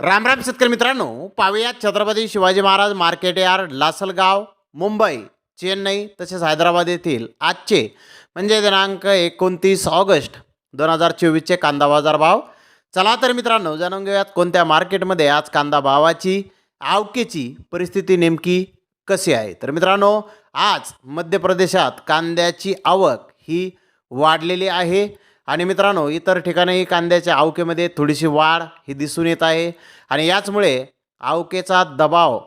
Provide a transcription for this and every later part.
रामराम शेतकरी मित्रांनो पाहुयात छत्रपती शिवाजी महाराज मार्केट यार्ड लासलगाव मुंबई चेन्नई तसेच हैदराबाद येथील आजचे म्हणजे दिनांक एकोणतीस ऑगस्ट दोन हजार चोवीसचे कांदा बाजार भाव. चला तर मित्रांनो जाणून घेऊयात कोणत्या मार्केटमध्ये आज कांदा भावाची आवकेची परिस्थिती नेमकी कशी आहे. तर मित्रांनो आज मध्य प्रदेशात कांद्याची आवक ही वाढलेली आहे. आणि मित्रांनो इतर ठिकाणीही कांद्याच्या आवकेमध्ये थोडीशी वाढ ही दिसून येत आहे. आणि याचमुळे आवकेचा दबाव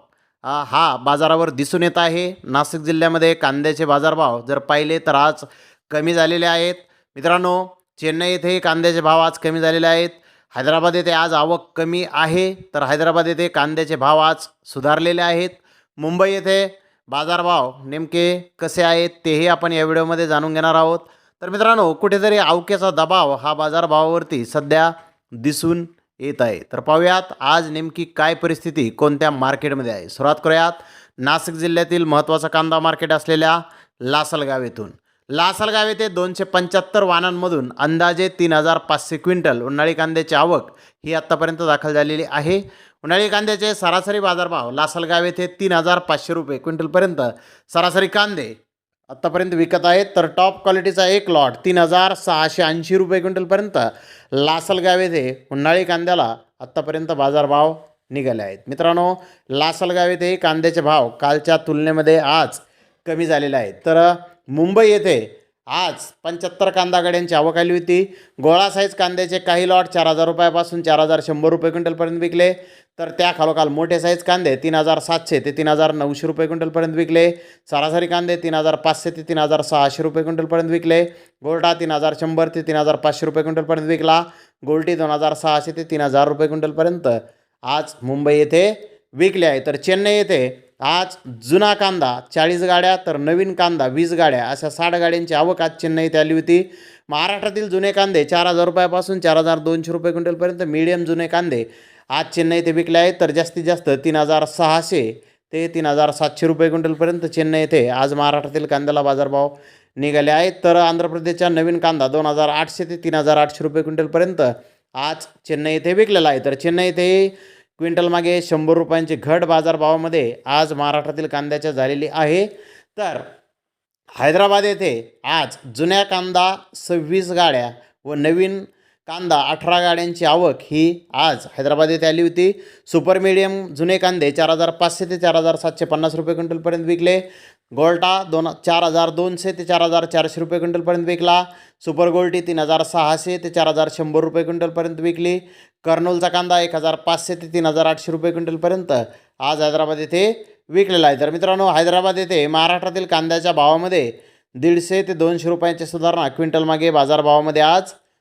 हा बाजारावर दिसून येत आहे. नाशिक जिल्ह्यामध्ये कांद्याचे बाजारभाव जर पाहिले तर आज कमी झालेले आहेत. मित्रांनो चेन्नई येथेही कांद्याचे भाव आज कमी झालेले आहेत. हैदराबाद येथे आज आवक कमी आहे तर हैदराबाद येथे कांद्याचे भाव आज सुधारलेले आहेत. मुंबई येथे बाजारभाव नेमके कसे आहेत तेही आपण या व्हिडिओमध्ये जाणून घेणार आहोत. तर मित्रांनो कुठेतरी आवक्याचा दबाव हा बाजारभावावरती सध्या दिसून येत आहे. तर पाहूयात आज नेमकी काय परिस्थिती कोणत्या मार्केटमध्ये आहे. सुरुवात करूयात. नाशिक जिल्ह्यातील महत्त्वाचा कांदा मार्केट असलेल्या लासलगाव येथून. लासलगाव येथे दोनशे पंच्याहत्तर वाहनांमधून अंदाजे तीन हजार पाचशे क्विंटल उन्हाळी कांद्याची आवक ही आत्तापर्यंत दाखल झालेली आहे. उन्हाळी कांद्याचे सरासरी बाजारभाव लासलगाव येथे तीन हजार पाचशे रुपये क्विंटलपर्यंत. सरासरी कांदे आत्तापर्यंत विकत आहेत. तर टॉप क्वालिटीचा एक लॉट तीन हजार सहाशे ऐंशी रुपये क्विंटलपर्यंत लासलगाव येथे उन्हाळी कांद्याला आत्तापर्यंत बाजारभाव निघाले आहेत. मित्रांनो लासलगाव येथे कांद्याचे भाव कालच्या तुलनेमध्ये आज कमी झालेले आहेत. तर मुंबई येथे आज पंच्याहत्तर कांदा गाड्यांची आवक आली होती. गोळा साईज कांद्याचे काही लॉट चार हजार रुपयापासून चार हजार शंभर रुपये क्विंटलपर्यंत विकले. तर त्या खालोखाल मोठे साईज कांदे तीन हजार सातशे ते तीन हजार नऊशे रुपये क्विंटलपर्यंत विकले. सरासरी कांदे तीन हजार पाचशे ते तीन हजार सहाशे रुपये क्विंटलपर्यंत विकले. गोल्डा तीन हजार शंभर ते तीन हजार पाचशे रुपये क्विंटलपर्यंत विकला. गोल्टी दोन हजार सहाशे ते तीन हजार रुपये क्विंटलपर्यंत आज मुंबई येथे विकले आहे. तर चेन्नई येथे आज जुना कांदा चाळीस गाड्या तर नवीन कांदा वीस गाड्या अशा साठ गाड्यांची आवक आज चेन्नईत आली होती. महाराष्ट्रातील जुने कांदे चार हजार रुपयापासून चार हजार दोनशे रुपये क्विंटलपर्यंत मीडियम जुने कांदे आज चेन्नई ते विकले आहेत. तर जास्तीत जास्त तीन हजार सहाशे ते तीन हजार सातशे रुपये क्विंटलपर्यंत चेन्नई येथे आज महाराष्ट्रातील कांद्याला बाजारभाव निघाले आहेत. तर आंध्र प्रदेशच्या नवीन कांदा दोन हजार आठशे ते तीन हजार आठशे रुपये क्विंटलपर्यंत आज चेन्नई येथे विकलेला आहे. तर चेन्नई येथे क्विंटल मागे शंभर रुपयांची घट बाजारभावामध्ये आज महाराष्ट्रातील कांद्याच्या झालेली आहे. तर हैदराबाद येथे आज जुन्या कांदा सव्वीस गाड्या व नवीन कांदा अठरा गाड्यांची आवक ही आज हैदराबाद येथे आली होती. सुपर मिडियम जुने कांदे चार हजार पाचशे ते चार हजार सातशे पन्नास रुपये क्विंटलपर्यंत विकले. गोल्टा दोन चार हजार दोनशे ते चार हजार चारशे रुपये क्विंटलपर्यंत विकला. सुपर गोल्टी तीन हजार सहाशे ते चार हजार शंभर रुपये क्विंटलपर्यंत विकली. कर्नूलचा कांदा एक हजार पाचशे ते तीन हजार आठशे रुपये क्विंटलपर्यंत आज हैदराबाद येथे विकलेला आहे. तर मित्रांनो हैदराबाद येथे महाराष्ट्रातील कांद्याच्या भावामध्ये दीडशे ते दोनशे रुपयांची सुधारणा क्विंटलमागे बाजारभावामध्ये आज